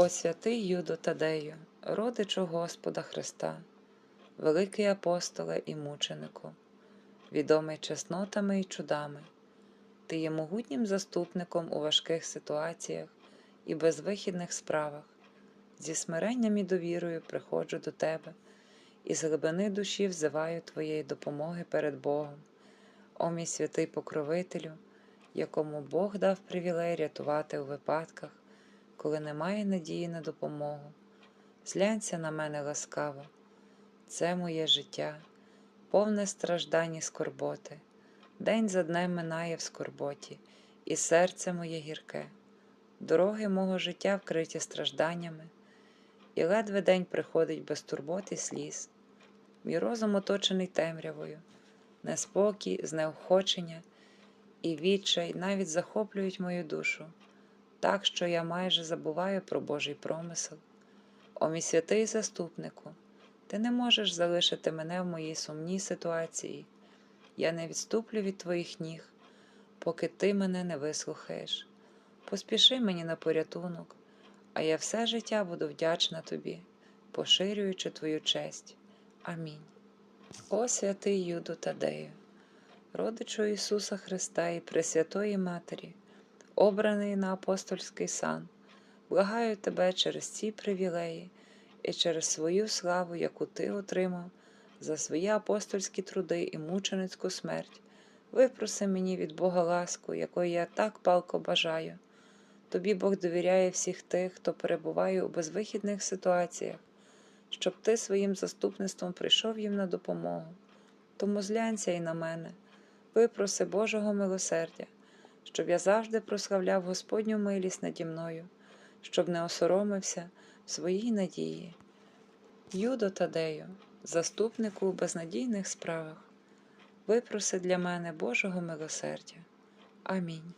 О святий Юдо Тадею, родичу Господа Христа, великий апостоле і мученику, відомий чеснотами і чудами, ти є могутнім заступником у важких ситуаціях і безвихідних справах. Зі смиренням і довірою приходжу до тебе і з глибини душі взиваю твоєї допомоги перед Богом. О мій святий покровителю, якому Бог дав привілей рятувати у випадках, коли немає надії на допомогу. Зглянься на мене ласкаво, це моє життя, повне страждань і скорботи. День за днем минає в скорботі, і серце моє гірке. Дороги мого життя вкриті стражданнями, і ледве день приходить без турбот і сліз. Мій розум оточений темрявою, неспокій, знеохочення і відчай навіть захоплюють мою душу, так що я майже забуваю про Божий промисел. О мій святий заступнику, ти не можеш залишити мене в моїй сумній ситуації. Я не відступлю від твоїх ніг, поки ти мене не вислухаєш. Поспіши мені на порятунок, а я все життя буду вдячна тобі, поширюючи твою честь. Амінь. О святий Юду Тадею, родичу Ісуса Христа і Пресвятої Матері, обраний на апостольський сан, благаю тебе через ці привілеї і через свою славу, яку ти отримав за свої апостольські труди і мученицьку смерть. Випроси мені від Бога ласку, якої я так палко бажаю. Тобі Бог довіряє всіх тих, хто перебуває у безвихідних ситуаціях, щоб ти своїм заступництвом прийшов їм на допомогу. Тому зглянься і на мене, випроси Божого милосердя, щоб я завжди прославляв Господню милість наді мною, щоб не осоромився в своїй надії. Юдо Тадею, заступнику у безнадійних справах, випроси для мене Божого милосердя. Амінь.